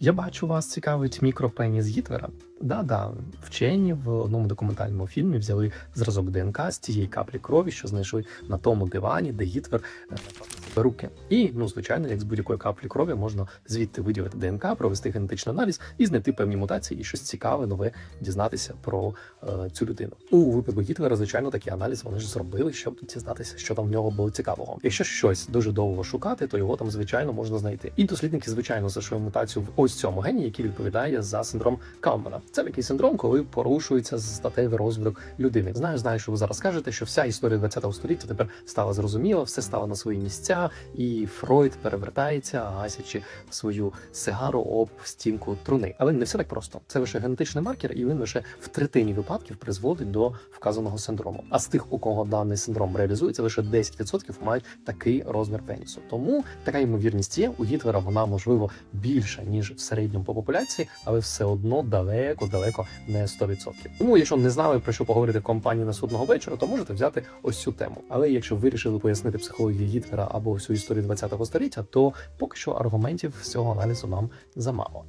Я бачу, вас цікавить мікропеніс Гітлера. Да-да, вчені в одному документальному фільмі взяли зразок ДНК з тієї каплі крові, що знайшли на тому дивані, де Гітлер наклав на себе руки. І ну, звичайно, як з будь-якої каплі крові можна звідти виділити ДНК, провести генетичний аналіз і знайти певні мутації і щось цікаве, нове дізнатися про е, цю людину. У випадку Гітлера, звичайно, такий аналіз вони ж зробили, щоб дізнатися, що там в нього було цікавого. Якщо щось дуже довго шукати, то його там звичайно можна знайти. І дослідники, звичайно, знайшли мутацію в ось цьому гені, який відповідає за синдром Каумана. Це такий синдром, коли порушується статевий розвиток людини. Знаю, знаю, що ви зараз кажете, що вся історія 20-го століття тепер стала зрозуміла, все стало на свої місця, і Фройд перевертається, гасячи свою сигару об стінку труни. Але не все так просто. Це лише генетичний маркер, і він лише в третині випадків призводить до вказаного синдрому. А з тих, у кого даний синдром реалізується, лише 10% мають такий розмір пенісу. Тому така ймовірність є. У Гітлера вона можливо більша ніж в середньому по популяції, але все одно далеко, далеко не 100%. Тому, якщо не знали про що поговорити в компанії наступного вечора, то можете взяти ось цю тему. Але якщо вирішили пояснити психологію Гітлера або всю історію 20-го століття, то поки що аргументів з цього аналізу нам замало.